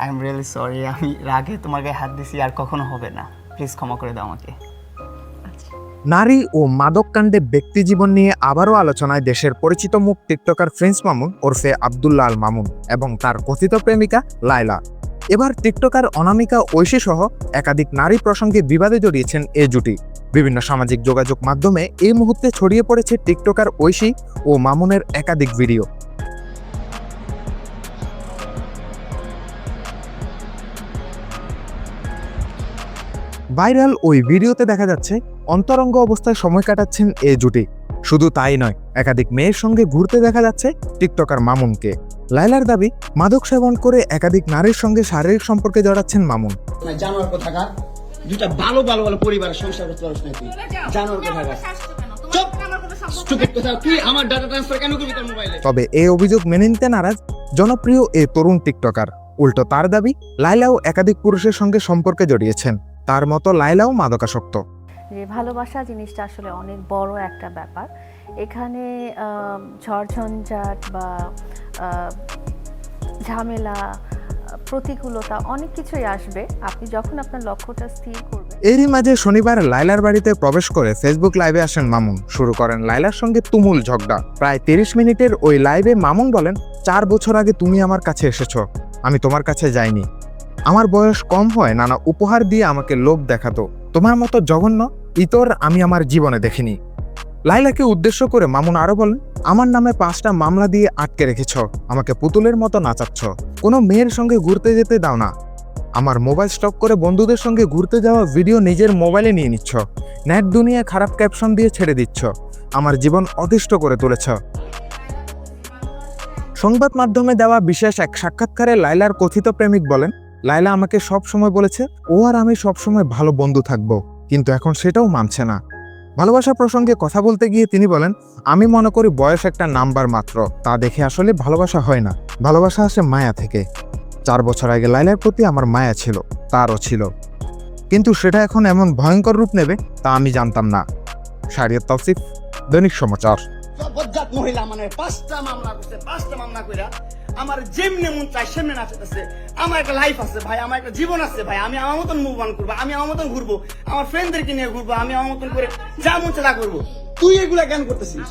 I am really sorry আমি রাগে গায়ে হাত দিছি আর কখনো হবে না। প্লিজ ক্ষমা করে দাও আমাকে। নারী ও মাদক কাণ্ডে ব্যক্তি জীবন নিয়ে আবারও আলোচনায় দেশের পরিচিত মুখ টিকটকার প্রিন্স মামুন ওরফে আবদুল্লাহ আল মামুন এবং তার কথিত প্রেমিকা লায়লা। এবার টিকটকার অনামিকা ঐশী সহ একাধিক নারী প্রসঙ্গে বিবাদে জড়িয়েছেন এ জুটি। বিভিন্ন সামাজিক যোগাযোগ মাধ্যমে এই মুহূর্তে ছড়িয়ে পড়েছে টিকটকার ঐশী ও মামুনের একাধিক ভিডিও। ভাইরাল ওই ভিডিওতে দেখা যাচ্ছে অন্তরঙ্গ অবস্থায় সময় কাটাচ্ছেন এ জুটি। শুধু তাই নয় একাধিক মেয়ের সঙ্গে ঘুরতে দেখা যাচ্ছে টিকটকার মামুনকে। লাইলার দাবি মাদক সেবন করে একাধিক নারীর সঙ্গে শারীরিক সম্পর্কে জড়াচ্ছেন মামুন। মানে জানোয়ার কোথাকার? দুইটা ভালো ভালো ভালো পরিবারের সংসার করতে না তুই জানোয়ার কথা তুই আমার ডাটা ট্রান্সফার কেন করবি তোর মোবাইলে তবে এই অভিযোগ মেনে নিতে নারাজ জনপ্রিয় এ তরুণ টিকটকার। উল্টো তার দাবি লাইলাও একাধিক পুরুষের সঙ্গে সম্পর্কে জড়িয়েছেন। তার মতো লাইলাও মাদকাসক্ত। যে ভালোবাসা জিনিসটা আসলে অনেক বড় একটা ব্যাপার। এখানে ঝড়ঝঞ্ঝাট বা ঝামেলা প্রতিকূলতা অনেক কিছুই আসবে। আপনি যখন আপনার লক্ষ্যটা স্থির করবেন। এরই মাঝে শনিবার লাইলার বাড়িতে প্রবেশ করে ফেসবুক লাইভে আসেন মামুন। শুরু করেন লাইলার সঙ্গে তুমুল ঝগড়া। প্রায় তিরিশ মিনিটের ওই লাইভে মামুন বলেন চার বছর আগে তুমি আমার কাছে এসেছ। আমি তোমার কাছে যাইনি। আমার বয়স কম হয়, নানা উপহার দিয়ে আমাকে লোভ দেখাতো। তোমার মতো জঘন্য ইতর আমি আমার জীবনে দেখিনি। লাইলাকে উদ্দেশ্য করে মামুন আরও বলেন, আমার নামে পাঁচটা মামলা দিয়ে আটকে রেখেছ, আমাকে পুতুলের মতো নাচাচ্ছ। কোনো মেয়ের সঙ্গে ঘুরতে যেতে দাও না। আমার মোবাইল স্টক করে বন্ধুদের সঙ্গে ঘুরতে যাওয়া ভিডিও নিজের মোবাইলে নিয়ে নিচ্ছ। নেট দুনিয়া খারাপ ক্যাপশন দিয়ে ছেড়ে দিচ্ছ। আমার জীবন অতিষ্ঠ করে তুলেছ। সংবাদ মাধ্যমে দেওয়া বিশেষ এক সাক্ষাৎকারে লাইলার কথিত প্রেমিক বলেন লাইলা আমাকে সব সময় বলেছে, ও আর আমি সব সময় ভালো বন্ধু থাকব, কিন্তু এখন সেটাও মানছে না। ভালোবাসা প্রসঙ্গে কথা বলতে গিয়ে তিনি বলেন, আমি মনে করি বয়স একটা নাম্বার মাত্র, তা দেখে আসলে ভালোবাসা হয় না। ভালোবাসা আসে মায়া থেকে। চার বছর আগে লাইলার প্রতি আমার মায়া ছিল, তারও ছিল। কিন্তু সেটা এখন এমন ভয়ঙ্কর রূপ নেবে, তা আমি জানতাম না। শারিয়ত তৌসিফ দৈনিক সমাচার। মহিলা মানে পাঁচটা মামলা পাঁচটা মামলা আমার যেমনি মন চাই সেমনে নাচতেছে আমার একটা লাইফ আছে ভাই, আমার একটা জীবন আছে ভাই, আমি আমার মতন মুভ অন করব, আমি আমার মতন ঘুরবো, আমার ফ্রেন্ডদেরকে নিয়ে ঘুরবো, আমি আমার মতন করে যা মন চাই তা করব। তুই এগুলা কেন করতেছিস?